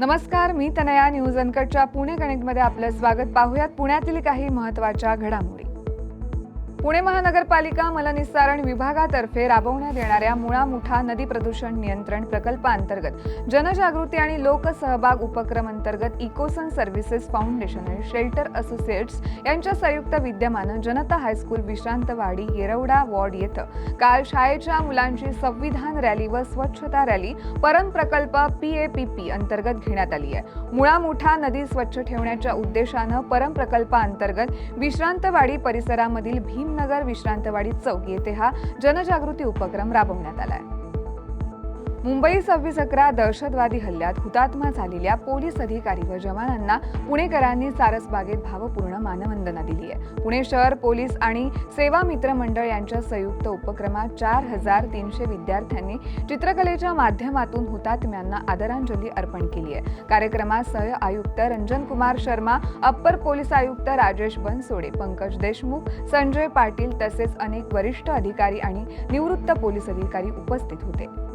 नमस्कार मी तनया न्यूज अनकटच्या पुणे कनेक्टमध्ये आपलं स्वागत. पाहूयात पुण्यातील काही महत्त्वाच्या घडामोडी. पुणे महानगरपालिका मलनिस्सारण विभागातर्फे राबवण्यात येणाऱ्या मुळा मुठा नदी प्रदूषण नियंत्रण प्रकल्पाअंतर्गत जनजागृती आणि लोकसहभाग उपक्रम अंतर्गत इकोसन सर्व्हिसेस फाउंडेशन आणि शेल्टर असोसिएट्स यांच्या संयुक्त विद्यमानं Janata high school Vishrantwadi Yerwada ward येथं काल शाळेच्या मुलांची संविधान रॅली व स्वच्छता रॅली परम प्रकल्प पी ए पी पी अंतर्गत घेण्यात आली आहे. मुळा मुठा नदी स्वच्छ ठेवण्याच्या उद्देशानं परम प्रकल्पाअंतर्गत विश्रांतवाडी परिसरामधील भीम नगर विश्रांतवाडी चौक येथे हा जनजागृती उपक्रम राबवण्यात आला आहे. मुंबई सव्वीस अकरा दहशतवादी हल्ल्यात हुतात्मा झालेल्या पोलीस अधिकारी व जवानांना पुणेकरांनी सारसबागेत भावपूर्ण मानवंदना दिली आहे. पुणे शहर पोलीस आणि सेवा मित्र मंडळ यांच्या संयुक्त उपक्रमात चार हजार तीनशे विद्यार्थ्यांनी चित्रकलेच्या माध्यमातून हुतात्म्यांना आदरांजली अर्पण केली आहे. कार्यक्रमात सह आयुक्त रंजन कुमार शर्मा अप्पर पोलीस आयुक्त राजेश बनसोडे पंकज देशमुख संजय पाटील तसेच अनेक वरिष्ठ अधिकारी आणि निवृत्त पोलीस अधिकारी उपस्थित होते.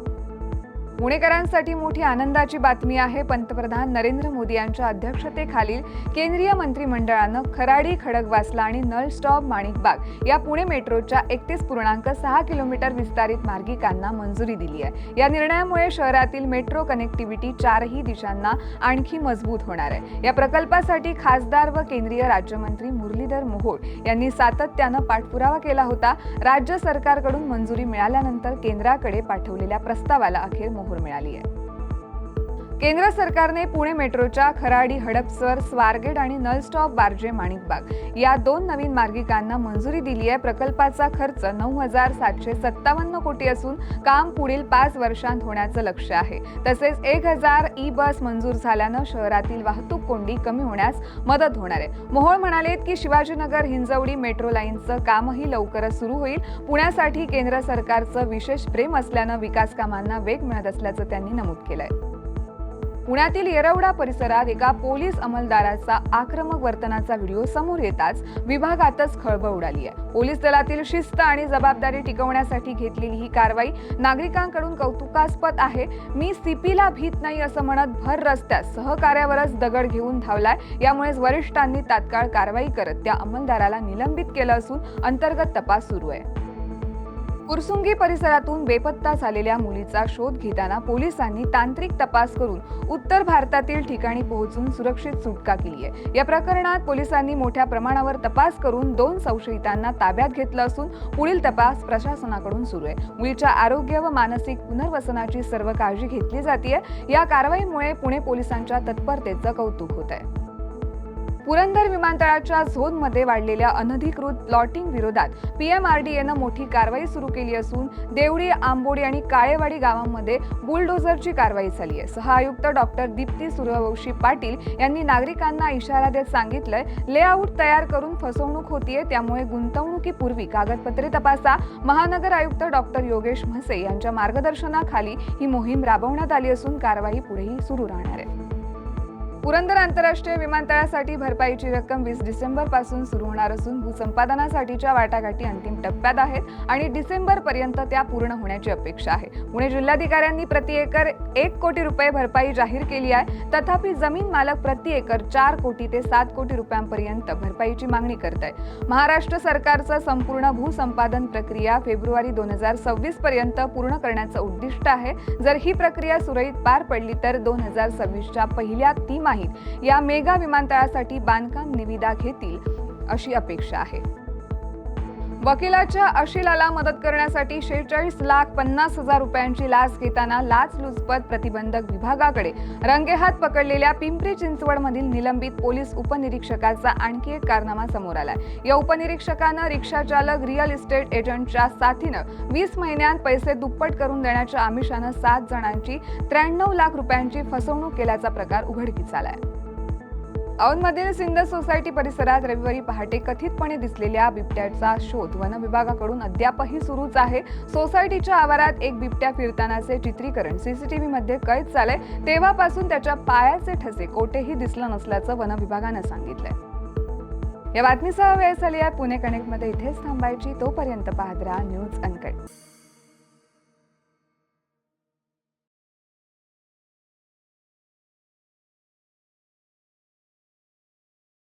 पुणेकरांसाठी मोठी आनंदाची बातमी आहे. पंतप्रधान नरेंद्र मोदी यांच्या अध्यक्षतेखालील केंद्रीय मंत्रिमंडळानं खराडी खडकवासला आणि नळ स्टॉप माणिकबाग या पुणे मेट्रोच्या एकतीस पूर्णांक सहा किलोमीटर विस्तारित मार्गिकांना मंजुरी दिली आहे. या निर्णयामुळे शहरातील मेट्रो कनेक्टिव्हिटी चारही दिशांना आणखी मजबूत होणार आहे. या प्रकल्पासाठी खासदार व केंद्रीय राज्यमंत्री मुरलीधर मोहोळ यांनी सातत्यानं पाठपुरावा केला होता. राज्य सरकारकडून मंजुरी मिळाल्यानंतर केंद्राकडे पाठवलेल्या प्रस्तावाला अखेर भरपूर मिळाली आहे केंद्र सरकारने पुणे मेट्रोच्या खराडी हडपसर स्वारगेट आणि नलस्टॉप बार्जे माणिकबाग या दोन नवीन मार्गिकांना मंजुरी दिली आहे प्रकल्पाचा खर्च नऊ हजार सातशे सत्तावन्न कोटी असून काम पुढील पाच वर्षांत होण्याचं लक्ष आहे. तसेच एक हजार ई बस मंजूर झाल्यानं शहरातील वाहतूक कोंडी कमी होण्यास मदत होणार आहे. मोहोळ म्हणालेत की शिवाजीनगर हिंजवडी मेट्रो लाईनचं कामही लवकरच सुरू होईल. पुण्यासाठी केंद्र सरकारचं विशेष प्रेम असल्यानं विकास कामांना वेग मिळत असल्याचं त्यांनी नमूद केलंय. पुण्यातील येरवडा परिसरात एका पोलीस अंमलदाराचा आक्रमक वर्तनाचा व्हिडिओ समोर येताच विभागातच खळबळ उडाली आहे. पोलीस दलातील शिस्त आणि जबाबदारी टिकवण्यासाठी घेतलेली ही कारवाई नागरिकांकडून कौतुकास्पद आहे. मी सीपीला भीत नाही असं म्हणत भर रस्त्यात सहकार्यावरच दगड घेऊन धावलाय. यामुळेच वरिष्ठांनी तात्काळ कारवाई करत त्या अंमलदाराला निलंबित केलं असून अंतर्गत तपास सुरू आहे. कुरसुंगी परिसरातून बेपत्ता झालेल्या मुलीचा शोध घेताना पोलिसांनी तांत्रिक तपास करून उत्तर भारतातील ठिकाणी पोहोचून सुरक्षित सुटका केली आहे. या प्रकरणात पोलिसांनी मोठ्या प्रमाणावर तपास करून दोन संशयितांना ताब्यात घेतलं असून पुढील तपास प्रशासनाकडून सुरू आहे. मुलीच्या आरोग्य व मानसिक पुनर्वसनाची सर्व काळजी घेतली जाते या कारवाईमुळे पुणे पोलिसांच्या तत्परतेचं कौतुक होत आहे पुरंदर विमानतळाच्या झोनमध्ये वाढलेल्या अनधिकृत प्लॉटिंग विरोधात पीएमआरडीएनं मोठी कारवाई सुरू केली असून देवडी आंबोडी आणि काळेवाडी गावांमध्ये बुलडोझरची कारवाई झाली आहे. सहआयुक्त डॉक्टर दीप्ती सूर्यवंशी पाटील यांनी नागरिकांना इशारा देत सांगितलंय लेआउट तयार करून फसवणूक होतीये त्यामुळे गुंतवणुकीपूर्वी कागदपत्रे तपासा महानगर आयुक्त डॉक्टर योगेश म्हसे यांच्या मार्गदर्शनाखाली ही मोहीम राबवण्यात आली असून कारवाई पुढेही सुरू राहणार आहे. पुरंदर आंतरराष्ट्रीय विमानतळासाठी भरपाईची रक्कम वीस डिसेंबरपासून सुरू होणार असून भूसंपादनासाठीच्या वाटाघाटी अंतिम टप्प्यात आहेत आणि डिसेंबर पर्यंत त्या पूर्ण होण्याची अपेक्षा आहे. पुणे जिल्हाधिकाऱ्यांनी प्रति एकर एक कोटी रुपये भरपाई जाहीर केली आहे. तथापि जमीन मालक प्रति एकर चार कोटी ते सात कोटी रुपयांपर्यंत भरपाईची मागणी करत आहे. महाराष्ट्र सरकारचं संपूर्ण भूसंपादन प्रक्रिया फेब्रुवारी दोन हजार सव्वीस पर्यंत पूर्ण करण्याचं उद्दिष्ट आहे. जर ही प्रक्रिया सुरळीत पार पडली तर दोन हजार सव्वीसच्या पहिल्या नाहीत. या मेगा विमानतळासाठी बांधकाम निविदा घेतील अशी अपेक्षा आहे. वकिलाच्या अशिलाला मदत करण्यासाठी शेहेचाळीस लाख पन्नास हजार रुपयांची लाच घेताना लाचलुचपत प्रतिबंधक विभागाकडे. रंगेहात पकडलेल्या पिंपरी चिंचवडमधील निलंबित पोलीस उपनिरीक्षकाचा आणखी एक कारनामा समोर आलाय. या उपनिरीक्षकानं रिक्षाचालक रिअल इस्टेट एजंटच्या साथीनं वीस महिन्यात पैसे दुप्पट करून देण्याच्या आमिषानं सात जणांची त्र्याण्णव लाख रुपयांची फसवणूक केल्याचा प्रकार उघडकीस आलाय. औंधमधील सिंध सोसायटी परिसरात रविवारी पहाटे कथितपणे दिसलेल्या बिबट्याचा शोध. वन विभागाकडून अद्यापही सुरूच आहे. सोसायटीच्या आवारात एक बिबट्या फिरतानाचे चित्रीकरण. सीसीटीव्ही मध्ये कैद झाले तेव्हापासून त्याच्या पायाचे ठसे कोठेही दिसलं नसल्याचं वन विभागानं सांगितलंय. या बातमीसह वेळ झाली आहे. पुणे कनेक्टमध्ये इथेच थांबायची. तोपर्यंत पाहत राहा न्यूज अनकट.